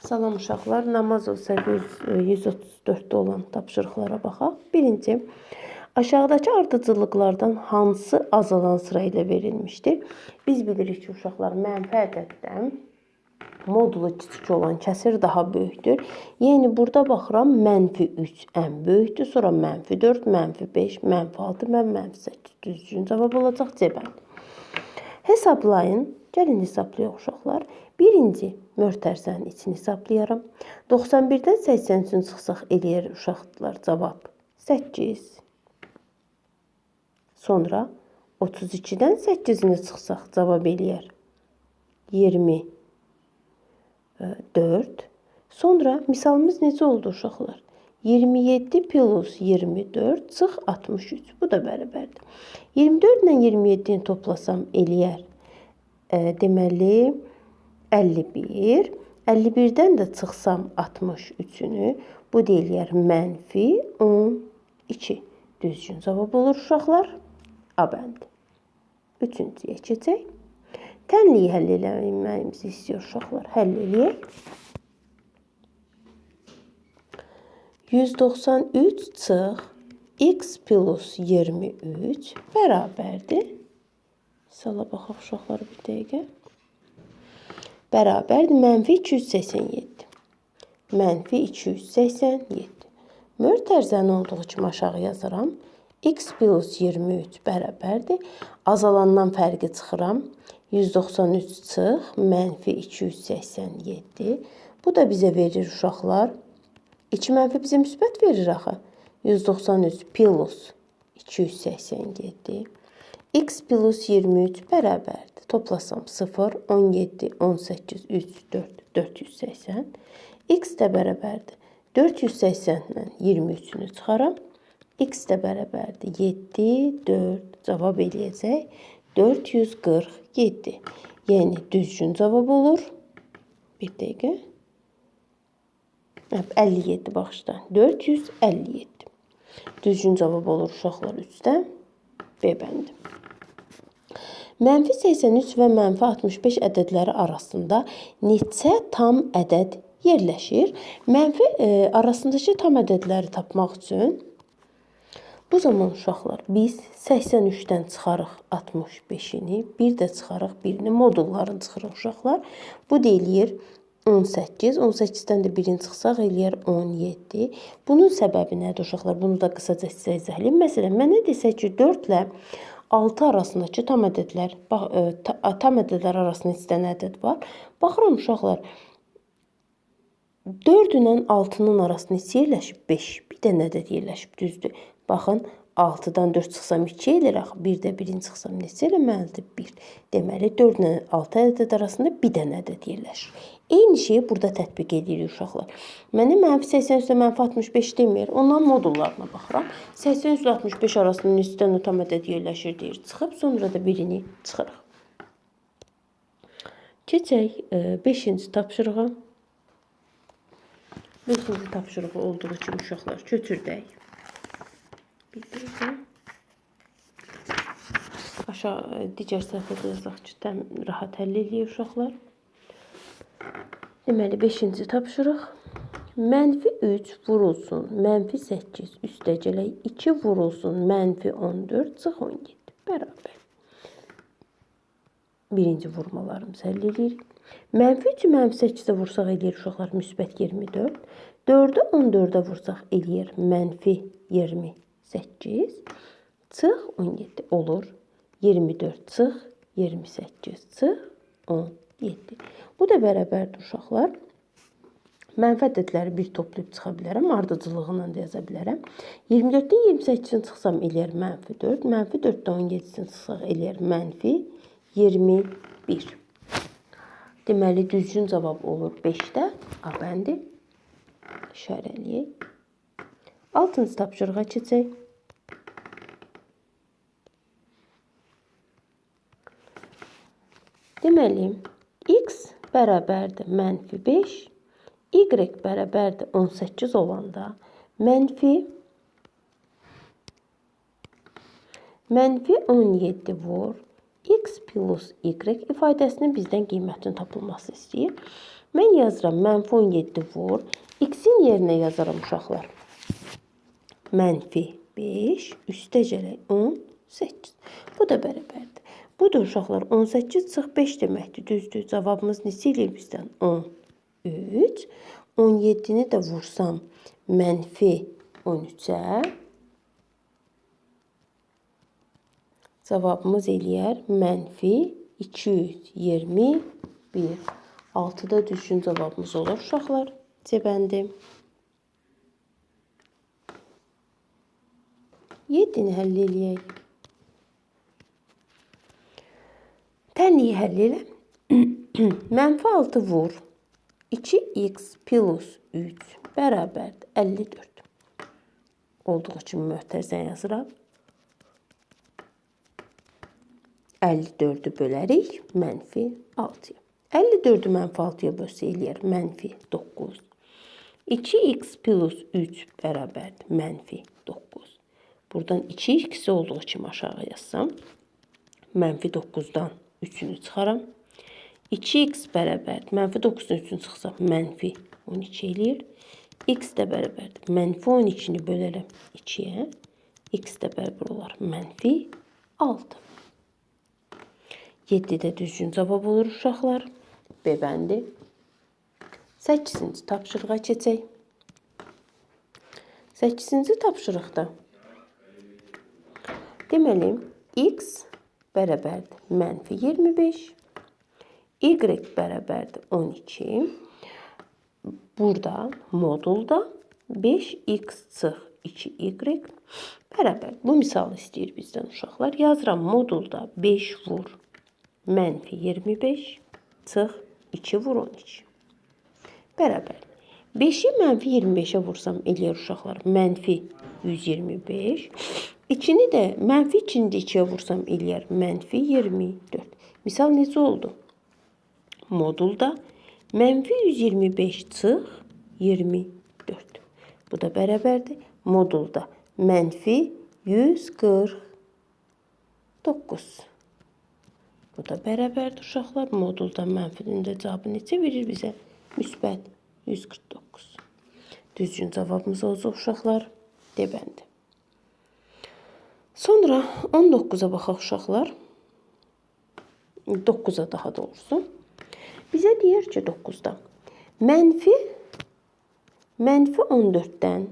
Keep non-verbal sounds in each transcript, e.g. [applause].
Salam uşaqlar, Namazov səhv 134-də olan tapşırıqlara baxaq. Birinci, aşağıdakı ardıcıllıqlardan hansı azalan sıra ilə verilmişdir? Biz bilirik ki, uşaqlar mənfi ədəddən modulu kiçik olan kəsir daha böyükdür. Yəni burada baxıram mənfi 3 ən böyükdür, sonra mənfi 4, mənfi 5, mənfi 6 və mənfi 8. Düzgün cavab olacaq C bəndi. Hesablayın. Gəlin hesablayaq uşaqlar. Birinci möhtərsənin içini hesablayaram. 91-dən 83-ünü çıxsaq eləyər uşaqlar cavab 8. Sonra 32-dən 8-ini çıxsaq cavab eləyər 24. Sonra misalımız necə oldu uşaqlar? 27 plus 24 çıx 63. Bu da bərabərdir. 24 ilə 27-ni toplasam eləyər deməli 51. 51-dən də çıxsam 63-ünü, bu da eləyər mənfi 12. Düzgün cavab olur uşaqlar. A bəndi. Üçüncüyə keçək. Tənliyi həll eləməyimizi istəyir uşaqlar. Həll eləyək. 193 çıx x plus 23 bərabərdir. Sala baxaq uşaqlar bir dəqiqə. Bərabərdir mənfi 287. Mənfi 287. Möhtərzən olduğu kimi aşağı yazıram. x plus 23 bərabərdir. Azalandan fərqi çıxıram. 193 çıx mənfi 287. Bu da bizə verir uşaqlar 2 mənfi bizə müsbət verir axı. 193 plus 287. x plus 23 bərabərdir. Toplasam 0, 17, 18, 3, 4, 480. x də bərabərdir. 480-dən 23-ünü çıxaram. x də bərabərdir. 7, 4 cavab eləyəcək. 447. Yəni düzgün cavab olur. Bir dəqiqə. 57 bağışla. 457. Düzgün cavab olur uşaqlar 3-dən B bəndi. Mənfi 83 və mənfi 65 ədədləri arasında neçə tam ədəd yerləşir? Mənfi e, arasındakı tam ədədləri tapmaq üçün bu zaman uşaqlar biz 83-dən çıxarıq 65-ini, bir də çıxarıq birini, modullarını çıxırıq uşaqlar. Bu deyilir 18. 18-dən də birini çıxsaq eləyər 17. Bunun səbəbi nədir uşaqlar? Bunu da qısaca sizə izah edeyim. Məsələn, mənə desək ki, 4 ilə 6 arasındakı tam ədədlər, bax, e, tam ədədlər arasında neçə dənə ədəd var? Baxıram uşaqlar. 4 ilə 6-nın arasında neçə yerləşib? 5. Bir dənə ədəd yerləşib, düzdür? Baxın, 6-dan 4 çıxsam 2 eləyir axı. 1-də 1-ini çıxsam neçə eləməlidir? 1. Deməli 4 ilə 6 ədəd arasında bir dənə ədəd yerləşir. Eyni şeyi burada tətbiq edirik uşaqlar. Mənə mənfi 83 ilə mənfi 65 demir. Onların modullarına baxıram. 83 ilə 65 arasında dənə tam ədəd yerləşir deyir. Çıxıb sonra da birini çıxırıq. Keçək 5-ci tapşırığa. 5-ci tapşırığı olduğu kimi uşaqlar köçürdək. Aşağı digər səhifədə yazaq ki, rahat həll eləyir uşaqlar. Deməli 5-ci tapşırıq. Mənfi 3 vurulsun, mənfi 8 üstəgələk 2 vurulsun, mənfi 14 çıx 17 bərabər. Birinci vurmalarımızı həll edirik. Mənfi 3-ü mənfi 8-də vursaq eləyir uşaqlar müsbət 24. 4-ü 14-də vursaq eləyir mənfi 28. Çıx 17 olur. 24 çıx 28 çıx 17. Bu da bərabərdir uşaqlar. Mənfi ədədləri bir toplayıb çıxa bilərəm. Ardıcıllığını da yaza bilərəm. 24-dən 28-ni çıxsam eləyər mənfi 4. Mənfi 4-dən 17-sini çıxsaq eləyər mənfi 21. Deməli, düzgün cavab olur 5-də. A bəndi işarələyək. 6-cı tapşırığa keçək. Deməli, bərabərdir mənfi 5, y bərabərdir 18 olanda mənfi mənfi 17 vur x plus y ifadəsinin bizdən qiymətinin tapılması istəyir. Mən yazıram mənfi 17 vur. X-in yerinə yazaram uşaqlar. Mənfi 5 üstə gələk 18. Bu da bərabərdir. Budur uşaqlar 18 çıx 5 deməkdir. Düzdür. Cavabımız neçə eləyir bizdən? 13. 17-ni də vursam mənfi 13-ə cavabımız eləyər mənfi 221. 6-da düzgün cavabımız olur uşaqlar. C bəndi. 7-ni həll eləyək. Tənliyi həll elə. Mənfi 6 vur. 2x plus 3 bərabərdir 54. Olduğu kimi möhtərizə yazıram. 54-ü bölərik mənfi 6-ya. 54-ü mənfi 6-ya bölsə eləyər mənfi 9. 2x plus 3 bərabərdir mənfi 9. Buradan 2x olduğu kimi aşağı yazsam, mənfi 9-dan 3-ünü çıxaram. 2x bərabərdir. Mənfi 9-dan 3-ünü çıxsam, mənfi 12 eləyir. x də bərabərdir. Mənfi 12-ni bölərəm 2-yə. x də bərabər olar mənfi 6. 7-də düzgün cavab olur uşaqlar. B bəndi. 8-ci tapşırığa keçək. 8-ci tapşırıqda deməli x bərabərdir mənfi 25, y bərabərdir 12. Burada modulda 5x çıx 2y bərabər. Bu misal istəyir bizdən uşaqlar. Yazıram modulda 5 vur mənfi 25 çıx 2 vur 12. Bərabər. 5-i mənfi 25-ə vursam eləyər uşaqlar mənfi 125. 2-ni də mənfi 2-ni 2-yə vursam eləyər mənfi 24. Misal necə oldu? Modulda mənfi 125 çıx 24. Bu da bərabərdir. Modulda mənfi 149. Bu da bərabərdir uşaqlar. Modulda mənfinin də cavabı neçə verir bizə? Müsbət 149. Düzgün cavabımız olacaq uşaqlar. D bəndi. Sonra 19-a baxaq uşaqlar. 9-a daha doğrusu. Bizə deyir ki 9-da mənfi mənfi 14-dən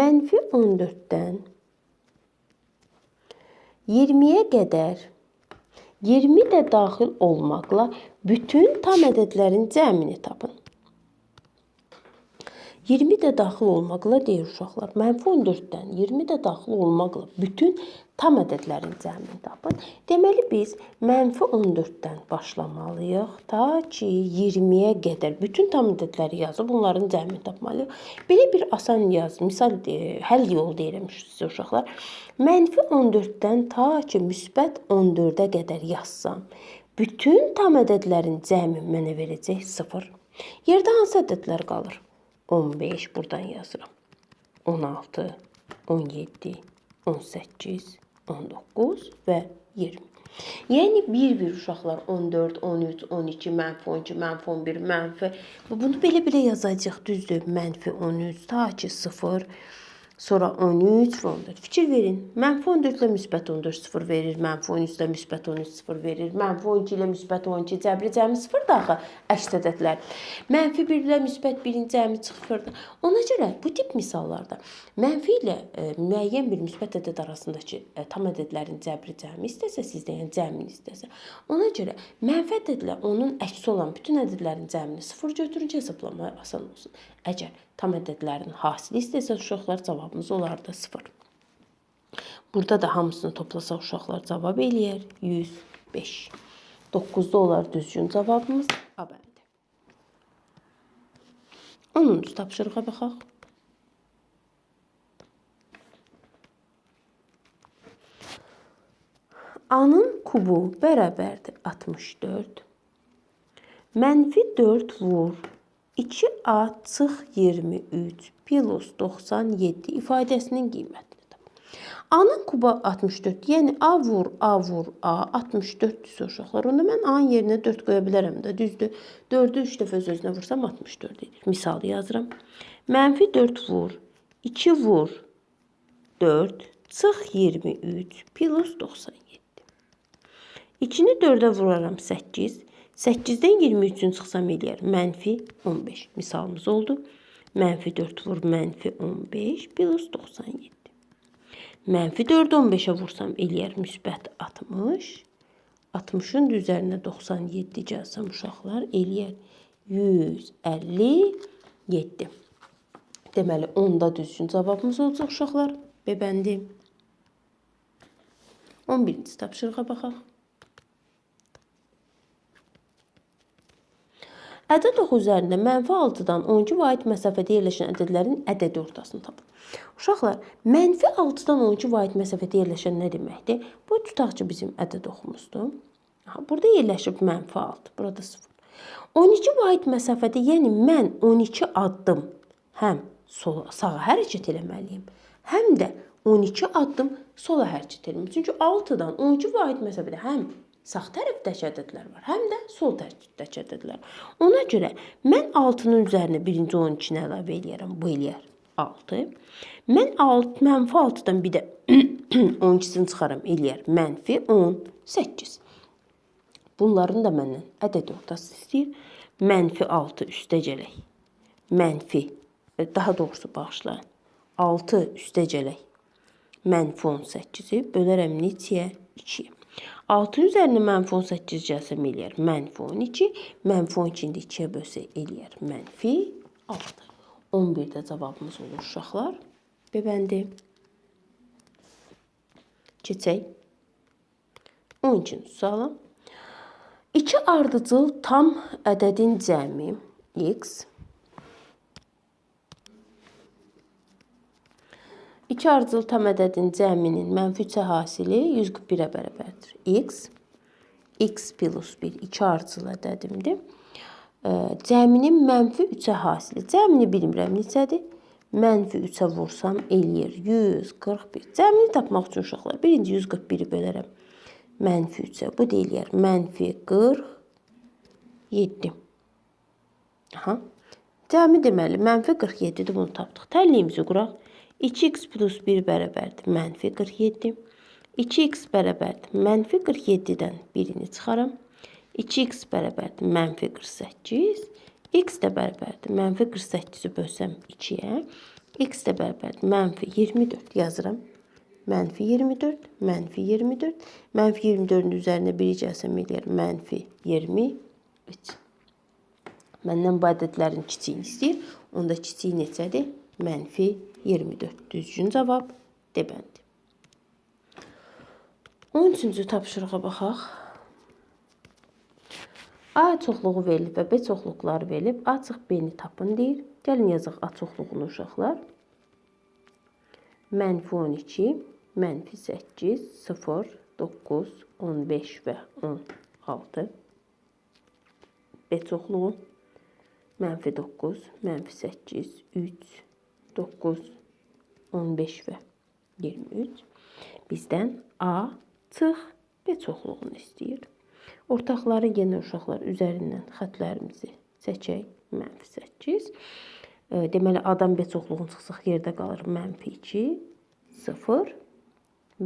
mənfi 14-dən 20-yə qədər 20 də daxil olmaqla bütün tam ədədlərin cəmini tapın. 20 də daxil olmaqla deyir uşaqlar. Mənfi 14-dən 20 də daxil olmaqla bütün tam ədədlərin cəmini tapın. Deməli biz mənfi 14-dən başlamalıyıq ta ki 20-yə qədər bütün tam ədədləri yazıb bunların cəmini tapmalıyıq. Belə bir asan yaz, misal həll yolu deyirəm sizə uşaqlar. Mənfi 14-dən ta ki müsbət 14-ə qədər yazsam, bütün tam ədədlərin cəmi mənə verəcək 0. Yerdə hansı ədədlər qalır? 15 buradan yazıram. 16, 17, 18, 19 və 20. Yəni bir-bir uşaqlar 14, 13, 12, mənfi 12, mənfi 11, mənfi. Bunu belə-belə yazacağıq, düzdür? Mənfi 13 ta ki 0 Sonra 13 və 14. Fikir verin. Mənfi 14 ilə müsbət 14 0 verir. Mənfi 13 ilə müsbət 13 0 verir. Mənfi 12 ilə müsbət 12 cəbri cəmi 0 daxı əks ədədlər. Mənfi 1 ilə müsbət 1-in cəmi 0-dır. Ona görə bu tip misallarda mənfi ilə e, müəyyən bir müsbət ədəd arasındakı e, tam ədədlərin cəbri cəmi istəsə sizdə, yəni cəmini istəsə, ona görə mənfi ədədlə onun əksi olan bütün ədədlərin cəmini 0 götürüncə hesablamaq asan olsun. Əgər tam ədədlərin hasili istəsə uşaqlar cavabımız olardı 0. Burada da hamısını toplasaq uşaqlar cavab eləyər 105. 9-da olar düzgün cavabımız A bəndi. 10-cu tapşırığa baxaq. A-nın kubu bərabərdir 64. Mənfi 4 vur 2A çıx 23 plus 97 ifadəsinin qiymətini tap. A-nın kuba 64. Yəni A vur, A vur, A 64-dür uşaqlar. Onda mən A-nın yerinə 4 qoya bilərəm də, düzdür? 4-ü 3 dəfə öz-özünə vursam 64 edir. Misal yazıram. Mənfi 4 vur, 2 vur, 4 çıx 23 plus 97. 2-ni 4-ə vuraram 8. 8-dən 23-ün çıxsam eləyər mənfi 15. Misalımız oldu. Mənfi 4 vur mənfi 15 plus 97. Mənfi 4 15-ə vursam eləyər müsbət 60. 60-ın üzərinə 97 gəlsəm uşaqlar eləyər 157. Deməli 10-da düzgün cavabımız olacaq uşaqlar. B bəndi. 11-ci tapşırığa baxaq. Ədəd oxu üzərində mənfi 6-dan 12 vahid məsafədə yerləşən ədədlərin ədəd ortasını tapın. Uşaqlar, mənfi 6-dan 12 vahid məsafədə yerləşən nə deməkdir? Bu tutaq ki, bizim ədəd oxumuzdur. Aha, burada yerləşib mənfi 6, burada 0. 12 vahid məsafədə, yəni mən 12 addım həm sola, sağa hərəkət eləməliyəm, həm də 12 addım sola hərəkət eləməliyəm. Çünki 6-dan 12 vahid məsafədə həm sağ tərəfdəki ədədlər var, həm də sol tərəfdəki ədədlər. Ona görə mən 6-nın üzərinə birinci 12-ni əlavə eləyərəm. Bu eləyər 6. Mən 6 mənfi 6-dan bir də [clears throat] 12-sini çıxaram eləyər mənfi 18. Bunların da məndən ədəd ortası istəyir. Mənfi 6 üstə gələk. Mənfi, e, daha doğrusu bağışlayın. 6 üstə gələk. Mənfi 18-i bölərəm neçəyə? 2-yə. 6 üzərinə mənfi 18 gəlsəm eləyər mənfi 12. Mənfi 12-ni 2-yə bölsə eləyər mənfi 6. 11-də cavabımız olur uşaqlar. B bəndi. Keçək. 12-ci suala. 2 ardıcıl tam ədədin cəmi x 2 ardıcıl tam ədədin cəminin mənfi 3-ə hasili 141-ə bərabərdir. x x plus 1 2 ardıcıl ədədimdir. Cəminin mənfi 3-ə hasili. Cəmini bilmirəm neçədir? Mənfi 3-ə vursam eləyir 141. Cəmini tapmaq üçün uşaqlar birinci 141-i bölərəm. Mənfi 3-ə. Bu da eləyər mənfi 47. Aha. Cəmi deməli mənfi 47-dir. Bunu tapdıq. Təlliyimizi quraq. 2x plus 1 bərabərdir mənfi 47. 2x bərabərdir mənfi 47-dən birini çıxaram. 2x bərabərdir mənfi 48. x də bərabərdir mənfi 48-i bölsəm 2-yə. x də bərabərdir mənfi 24 yazıram. Mənfi 24, mənfi 24. Mənfi 24-ün üzərinə 1 gəlsəm eləyər mənfi 23. Məndən bu ədədlərin kiçiyini istəyir. Onda kiçiyi neçədir? Mənfi 24. Düzgün cavab D bəndi. 13-cü tapşırığa baxaq. A çoxluğu verilib və B çoxluqları verilib. A çıx B-ni tapın deyir. Gəlin yazaq A çoxluğunu uşaqlar. Mənfi 12, mənfi 8, 0, 9, 15 və 16. B çoxluğu mənfi 9, mənfi 8, 3, 9, 15 və 23 bizdən A çıx B çoxluğunu istəyir. Ortaqları yenə uşaqlar üzərindən xətlərimizi çəkək. Mənfi 8. Deməli, A-dan B çoxluğunu çıxsaq yerdə qalır mənfi 2, 0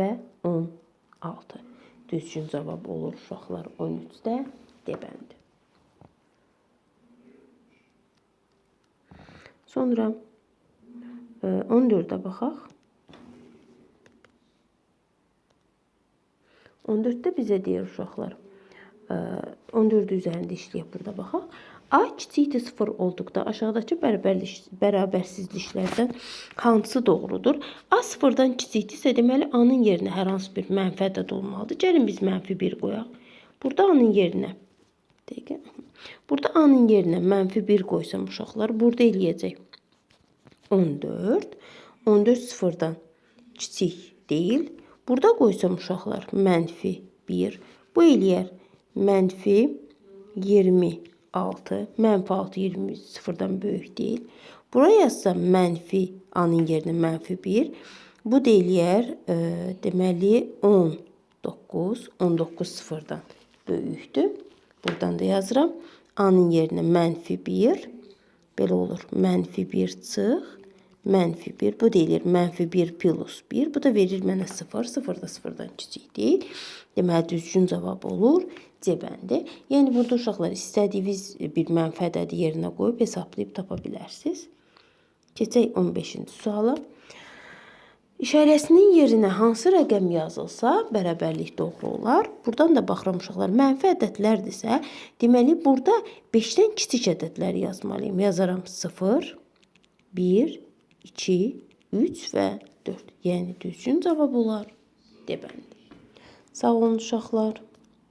və 16. Düzgün cavab olur uşaqlar 13-də D bəndi. Sonra 14-ə baxaq. 14-də bizə deyir uşaqlar. 14 üzərində işləyək burada baxaq. A kiçikdir 0 olduqda aşağıdakı bərabərsizliklərdən hansı doğrudur? A 0-dan kiçikdirsə, deməli A-nın yerinə hər hansı bir mənfi ədəd olmalıdır. Gəlin biz mənfi 1 qoyaq. Burada A-nın yerinə dəqiqə. Burada A-nın yerinə mənfi 1 qoysam uşaqlar, burada eləyəcək 14. 14 sıfırdan kiçik deyil. Burada qoysam uşaqlar mənfi 1. Bu eləyər mənfi 26. Mənfi 6 20 sıfırdan böyük deyil. Buraya yazsam mənfi a-nın yerinə mənfi 1. Bu deyilər, e, deməli 19, 19 sıfırdan böyükdür. Buradan da yazıram. A-nın yerinə mənfi 1. Belə olur. Mənfi 1 çıx. Mənfi 1. Bu deyilir mənfi 1 plus 1. Bu da verir mənə 0. 0 da 0-dan kiçik deyil. Deməli düzgün cavab olur C bəndi. Yəni burada uşaqlar istədiyiniz bir mənfi ədədi yerinə qoyub hesablayıb tapa bilərsiniz. Keçək 15-ci suala. İşarəsinin yerinə hansı rəqəm yazılsa, bərabərlik doğru olar. Buradan da baxıram uşaqlar, mənfi ədədlərdirsə, deməli burada 5-dən kiçik ədədləri yazmalıyım. Yazaram 0, 1, 2, 3 və 4. Yəni düzgün cavab olar D bəndi. Sağ olun uşaqlar.